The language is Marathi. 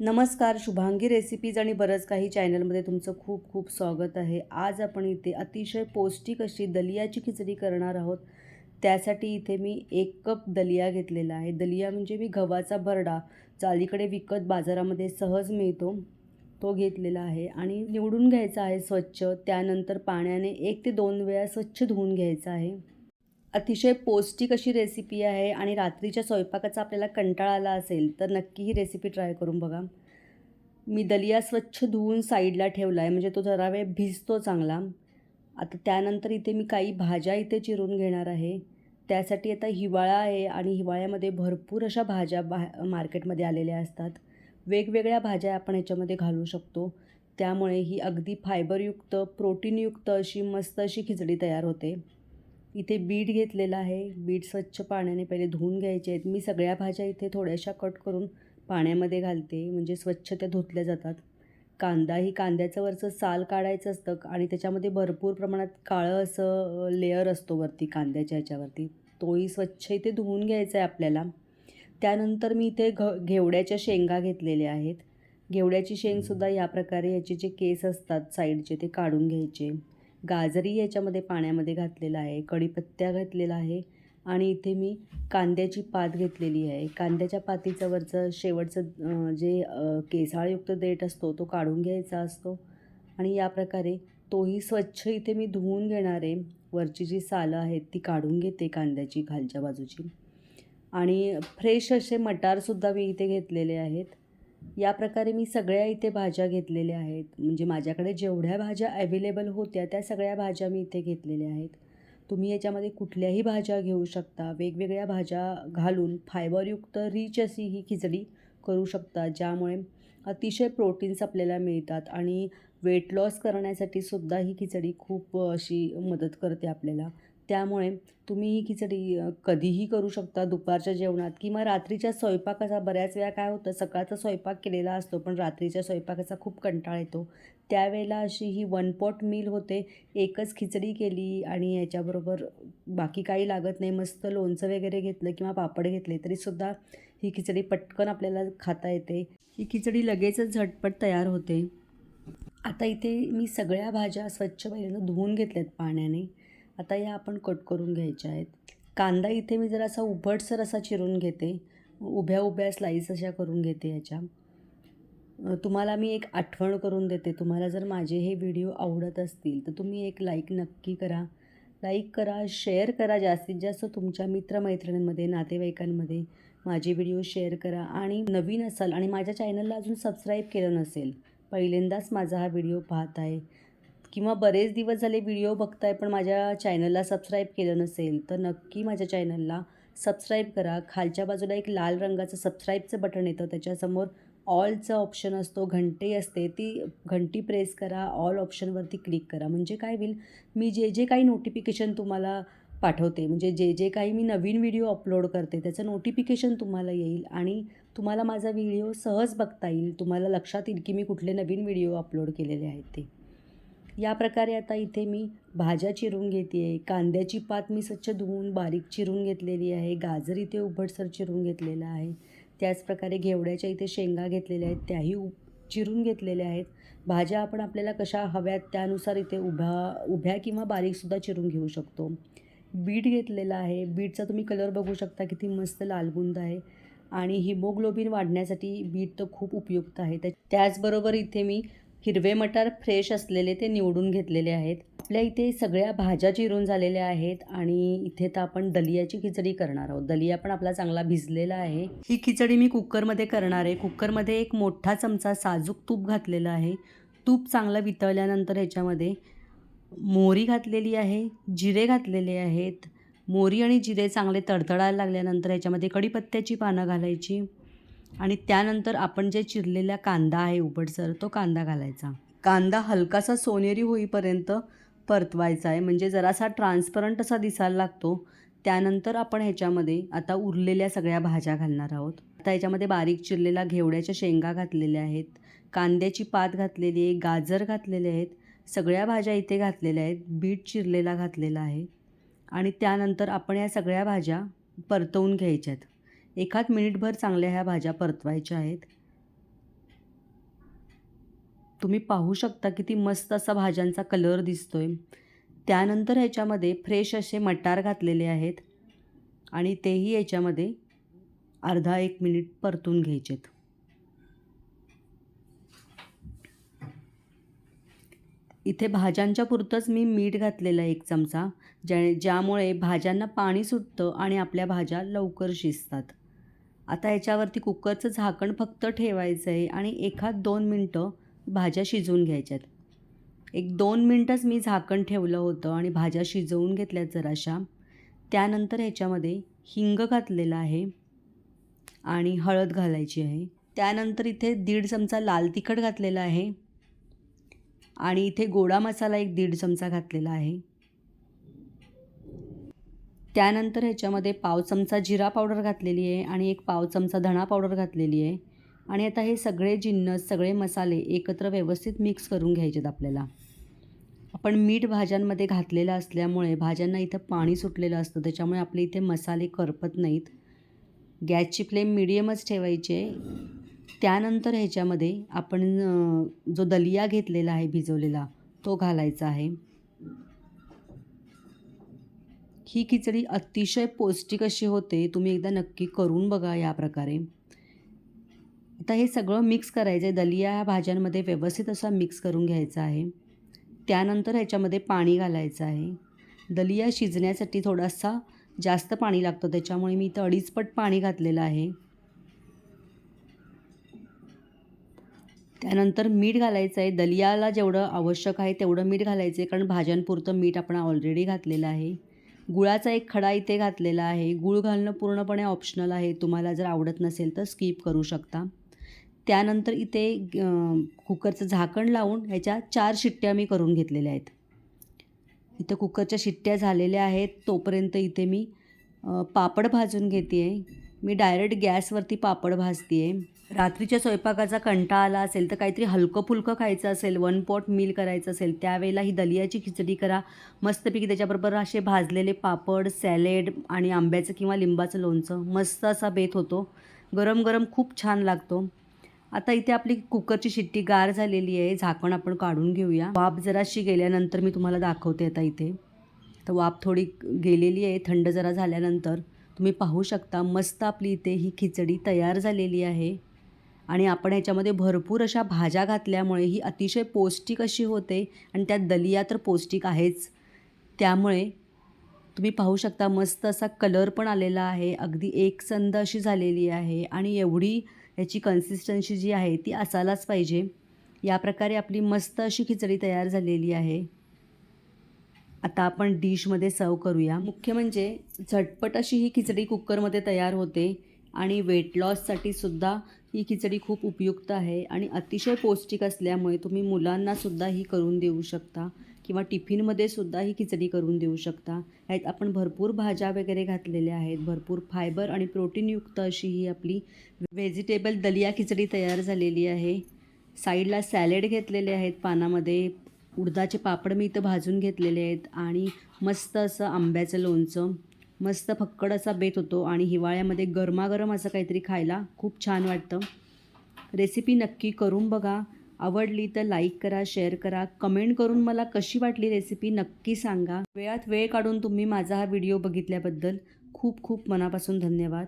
नमस्कार शुभांगी रेसिपीज आणि बरंच काही चॅनलमध्ये तुमचं खूप खूप स्वागत आहे. आज आपण इथे अतिशय पौष्टिक अशी दलियाची खिचडी करणार आहोत. त्यासाठी इथे मी एक कप दलिया घेतलेला आहे. दलिया म्हणजे मी गव्हाचा भरडा जो अलीकडे विकत बाजारामध्ये सहज मिळतो तो घेतलेला आहे. आणि निवडून घ्यायचा आहे स्वच्छ त्यानंतर पाण्याने एक ते दोन वेळा स्वच्छ धुवून घ्यायचा आहे. अतिशय पौष्टिक अशी रेसिपी आहे आणि रात्रीच्या स्वयंपाकाचा आपल्याला कंटाळा आला असेल तर नक्की ही रेसिपी ट्राय करून बघा. मी दलिया स्वच्छ धुवून साईडला ठेवला आहे म्हणजे तो जरा वेळ भिजतो चांगला. आता त्यानंतर इथे मी काही भाज्या इथे चिरून घेणार आहे. त्यासाठी आता हिवाळा आहे आणि हिवाळ्यामध्ये भरपूर अशा भाज्या बा मार्केटमध्ये आलेल्या असतात. वेगवेगळ्या भाज्या आपण ह्याच्यामध्ये घालू शकतो. त्यामुळे ही अगदी फायबरयुक्त प्रोटीनयुक्त अशी मस्त अशी खिचडी तयार होते. इथे बीट घेतलेला आहे. बीट स्वच्छ पाण्याने पहिले धुवून घ्यायचे आहेत. मी सगळ्या भाज्या इथे थोड्याशा कट करून पाण्यामध्ये घालते. म्हणजे स्वच्छ त्या धुतल्या जातात. कांदा ही कांद्याचं वरचं साल काढायचं असतं आणि त्याच्यामध्ये भरपूर प्रमाणात काळं असं लेअर असतो वरती कांद्याच्या ह्याच्यावरती. तोही स्वच्छ इथे धुवून घ्यायचा आहे आपल्याला. त्यानंतर मी इथे घ घेवड्याच्या शेंगा घेतलेल्या आहेत. घेवड्याची शेंगसुद्धा या प्रकारे ह्याचे जे केस असतात साईडचे ते काढून घ्यायचे. गाजरी याच्यामध्ये पाण्यामध्ये घातलेला आहे कढीपत्त्या घातलेला आहे आणि इथे मी कांद्याची पात घेतलेली आहे. कांद्याच्या पातीचं वरचं शेवटचं जे केसाळयुक्त देठ असतो तो काढून घ्यायचा असतो आणि या प्रकारे तोही स्वच्छ इथे मी धुवून घेणार आहे. वरची जी सालं आहेत ती काढून घेते कांद्याची खालच्या बाजूची. आणि फ्रेश असे मटारसुद्धा मी इथे घेतलेले आहेत. या प्रकारे मी सगळ्या इथे भाज्या घेतलेल्या आहेत. म्हणजे माझ्याकडे जेवढ्या भाज्या अवेलेबल होत्या त्या सगळ्या भाज्या मी इथे घेतलेल्या आहेत. तुम्ही याच्यामध्ये कुठल्याही भाज्या घेऊ शकता. वेगवेगळ्या भाज्या घालून फायबरयुक्त रिच अशी ही खिचडी करू शकता ज्यामुळे अतिशय प्रोटीन्स आपल्याला मिळतात आणि वेट लॉस करण्यासाठी सुद्धा ही खिचडी खूप अशी मदत करते आपल्याला. त्यामुळे तुम्ही ही खिचडी कधीही करू शकता दुपारच्या जेवणात. किंवा रात्रीच्या स्वयंपाकाचा बऱ्याच वेळा काय होतं सकाळचा स्वयंपाक केलेला असतो पण रात्रीच्या स्वयंपाकाचा खूप कंटाळ येतो. त्यावेळेला अशी ही वन पॉट मील होते. एकच खिचडी केली आणि याच्याबरोबर बाकी काही लागत नाही. मस्त लोणचं वगैरे घेतलं किंवा पापड घेतले तरीसुद्धा ही खिचडी पटकन आपल्याला खाता येते. ही खिचडी लगेचच झटपट तयार होते. आता इथे मी सगळ्या भाज्या स्वच्छ पहिल्यांदा धुवून घेतल्यात पाण्याने. आता या आपण कट करून घ्यायच्या आहेत. कांदा इथे मी जरा असा उभटसर असा चिरून घेते. उभ्या उभ्या स्लाईस अशा करून घेते याच्या. तुम्हाला मी एक आठवण करून देते. तुम्हाला जर माझे हे व्हिडिओ आवडत असतील तर तुम्ही एक लाईक नक्की करा. लाईक करा शेअर करा जास्तीत जास्त तुमच्या मित्रमैत्रिणींमध्ये नातेवाईकांमध्ये. माझे व्हिडिओ शेअर करा. आणि नवीन असाल आणि माझ्या चॅनलला अजून सबस्क्राईब केलं नसेल पहिल्यांदाच माझा हा व्हिडिओ पाहत आहे किंवा बरेच दिवस झाले व्हिडिओ बघताय पण माझ्या चॅनलला सबस्क्राईब केलं नसेल तर नक्की माझ्या चॅनलला सबस्क्राईब करा. खालच्या बाजूला एक लाल रंगाचं सबस्क्राईबचं बटन येतं त्याच्यासमोर ऑलचं ऑप्शन असतो घंटे असते ती घंटी प्रेस करा ऑल ऑप्शनवरती क्लिक करा. म्हणजे काय होईल मी जे जे काही नोटिफिकेशन तुम्हाला पाठवते म्हणजे जे जे काही मी नवीन व्हिडिओ अपलोड करते त्याचं नोटिफिकेशन तुम्हाला येईल आणि तुम्हाला माझा व्हिडिओ सहज बघता येईल. तुम्हाला लक्षात येईल की मी कुठले नवीन व्हिडिओ अपलोड केलेले आहेत ते. या प्रकारे आता इथे मी भाज्या चिरून घेते आहे कांद्याची पात मी स्वच्छ धुवून बारीक चिरून घेतलेली आहे गाजर इथे उभटसर चिरून घेतलेला आहे. त्याचप्रकारे घेवड्याच्या इथे शेंगा घेतलेल्या आहेत त्याही उ चिरून घेतलेल्या आहेत. भाज्या आपण आपल्याला कशा हव्यात त्यानुसार इथे उभ्या उभ्या किंवा बारीकसुद्धा चिरून घेऊ शकतो. बीट घेतलेला आहे बीटचा तुम्ही कलर बघू शकता किती मस्त लालबुंद आहे. आणि हिमोग्लोबिन वाढण्यासाठी बीट तर खूप उपयुक्त आहे. त्या त्याचबरोबर इथे मी हिरवे मटार फ्रेश असलेले ते निवडून घेतलेले आहेत. आपल्या इथे सगळ्या भाज्या चिरून झालेल्या आहेत आणि इथे तर आपण दलियाची खिचडी करणार आहोत. दलिया पण आपला चांगला भिजलेला आहे. ही खिचडी मी कुकरमध्ये करणार आहे. कुकरमध्ये एक मोठा चमचा साजूक तूप घातलेला आहे. तूप चांगलं वितळल्यानंतर ह्याच्यामध्ये मोहरी घातलेली आहे जिरे घातलेले आहेत. मोहरी आणि जिरे चांगले तडतडायला लागल्यानंतर ह्याच्यामध्ये कढीपत्त्याची पानं घालायची. आणि त्यानंतर आपण जे चिरलेला कांदा आहे उबडसर तो कांदा घालायचा. कांदा हलकासा सोनेरी होईपर्यंत परतवायचा आहे. म्हणजे जरासा ट्रान्सपरंट असा दिसायला लागतो. त्यानंतर आपण ह्याच्यामध्ये आता उरलेल्या सगळ्या भाज्या घालणार आहोत. आता ह्याच्यामध्ये बारीक चिरलेला घेवड्याच्या शेंगा घातलेल्या आहेत. कांद्याची पात घातलेली आहे गाजर घातलेले आहेत. सगळ्या भाज्या इथे घातलेल्या आहेत. बीट चिरलेला घातलेला आहे. आणि त्यानंतर आपण या सगळ्या भाज्या परतवून घ्यायच्यात. एखाद मिनिटभर चांगल्या ह्या भाज्या परतवायच्या आहेत. तुम्ही पाहू शकता किती मस्त असा भाज्यांचा कलर दिसतोय. त्यानंतर ह्याच्यामध्ये फ्रेश असे मटार घातलेले आहेत. आणि तेही याच्यामध्ये अर्धा एक मिनिट परतून घ्यायचेत. इथे भाज्यांच्या पुरतंच मी मीठ घातलेलं आहे एक चमचा ज्या ज्यामुळे भाज्यांना पाणी सुटतं आणि आपल्या भाज्या लवकर शिजतात. आता याच्यावरती कुकरचं झाकण फक्त ठेवायचं आहे आणि एखाद दोन मिनटं भाज्या शिजवून घ्यायच्यात. एक दोन मिनटंच मी झाकण ठेवलं होतं आणि भाज्या शिजवून घेतल्यात जराशा. त्यानंतर ह्याच्यामध्ये हिंग घातलेलं आहे आणि हळद घालायची आहे. त्यानंतर इथे दीड चमचा लाल तिखट घातलेला आहे आणि इथे गोडा मसाला एक दीड चमचा घातलेला आहे. त्यानंतर ह्याच्यामध्ये पाव चमचा जिरा पावडर घातलेली आहे आणि एक पाव चमचा धणा पावडर घातलेली आहे. आणि आता हे सगळे जिन्नस सगळे मसाले एकत्र व्यवस्थित मिक्स करून घ्यायचेत आपल्याला. आपण मीठ भाज्यांमध्ये घातलेलं असल्यामुळे भाज्यांना इथं पाणी सुटलेलं असतं त्याच्यामुळे आपले इथे मसाले करपत नाहीत. गॅसची फ्लेम मिडियमच ठेवायची आहे. त्यानंतर ह्याच्यामध्ये आपण जो दलिया घेतलेला आहे भिजवलेला तो घालायचा आहे. ही खिचडी अतिशय पौष्टिक अशी होते. तुम्ही एकदा नक्की करून बघा या प्रकारे. आता हे सगळं मिक्स करायचं आहे. दलिया ह्या भाज्यांमध्ये व्यवस्थित असा मिक्स करून घ्यायचा आहे. त्यानंतर ह्याच्यामध्ये पाणी घालायचं आहे. दलिया शिजण्यासाठी थोडासा जास्त पाणी लागतं. त्याच्यामुळे मी इथं अडीचपट पाणी घातलेलं आहे. त्यानंतर मीठ घालायचं आहे. दलियाला जेवढं आवश्यक आहे तेवढं मीठ घालायचं आहे. कारण भाज्यांपुरतं मीठ आपण ऑलरेडी घातलेलं आहे. गुळाचा एक खडा इथे घातलेला आहे. गुळ घालणं पूर्णपणे ऑप्शनल आहे. तुम्हाला जर आवडत नसेल तर स्किप करू शकता. त्यानंतर इथे कुकरचं झाकण लावून ह्याच्या चार शिट्ट्या मी करून घेतलेल्या आहेत. इथं कुकरच्या शिट्ट्या झालेल्या आहेत. तोपर्यंत इथे मी पापड भाजून घेते आहे मी डायरेक्ट गॅसवरती पापड भाजते आहे रात्रीच्या स्वयंपाकाचा कंटाळा आला असेल तर काहीतरी हलकं फुलकं खायचं असेल वन पॉट मील करायचं असेल त्यावेळेला ही दलियाची खिचडी करा. मस्तपैकी त्याच्याबरोबर असे भाजलेले पापड सॅलेड आणि आंब्याचं किंवा लिंबाचं लोणचं मस्त असा बेत होतो. गरम गरम खूप छान लागतो. आता इथे आपली कुकरची शिट्टी गार झालेली आहे झाकण आपण काढून घेऊया. वाफ जराशी गेल्यानंतर मी तुम्हाला दाखवते आता इथे. तर वाफ थोडी गेलेली आहे थंड जरा झाल्यानंतर. तुम्ही पाहू शकता मस्त आपली इथे ही खिचडी तयार झालेली आहे. आणि आपण याच्यामध्ये भरपूर अशा भाज्या घातल्यामुळे ही अतिशय पौष्टिक अशी होते आणि त्यात दलिया तर पौष्टिक आहेच. त्यामुळे तुम्ही पाहू शकता मस्त असा कलर पण आलेला आहे. अगदी एकसंद अशी झालेली आहे आणि एवढी याची कन्सिस्टन्सी जी आहे ती असायलाच पाहिजे. या प्रकारे आपली मस्त अशी खिचडी तयार झालेली आहे. आता आपण डिशमध्ये सर्व करूया. मुख्य म्हणजे झटपट अशी ही खिचडी कुकरमध्ये तयार होते आणि वेट लॉससाठी सुद्धा ही खिचडी खूप उपयुक्त आहे आणि अतिशय पौष्टिक असल्यामुळे तुम्ही मुलांनासुद्धा ही करून देऊ शकता किंवा टिफिनमध्ये सुद्धा ही खिचडी करून देऊ शकता. ह्यात आपण भरपूर भाज्या वगैरे घातलेल्या आहेत भरपूर फायबर आणि प्रोटीनयुक्त अशी ही आपली व्हेजिटेबल दलिया खिचडी तयार झालेली आहे. साईडला सॅलेड घेतलेले आहेत पानामध्ये उडदाचे पापड मी इथं भाजून घेतलेले आहेत आणि मस्त असं आंब्याचं लोणचं. मस्त फक्कड असा बेत होतो आणि हिवाळ्यामध्ये गरमागरम असं काहीतरी खायला खूप छान वाटतं. रेसिपी नक्की करून बघा. आवडली तर लाईक करा शेअर करा. कमेंट करून मला कशी वाटली रेसिपी नक्की सांगा. वेळात वेळ काढून तुम्ही माझा हा व्हिडिओ बघितल्याबद्दल खूप खूप मनापासून धन्यवाद.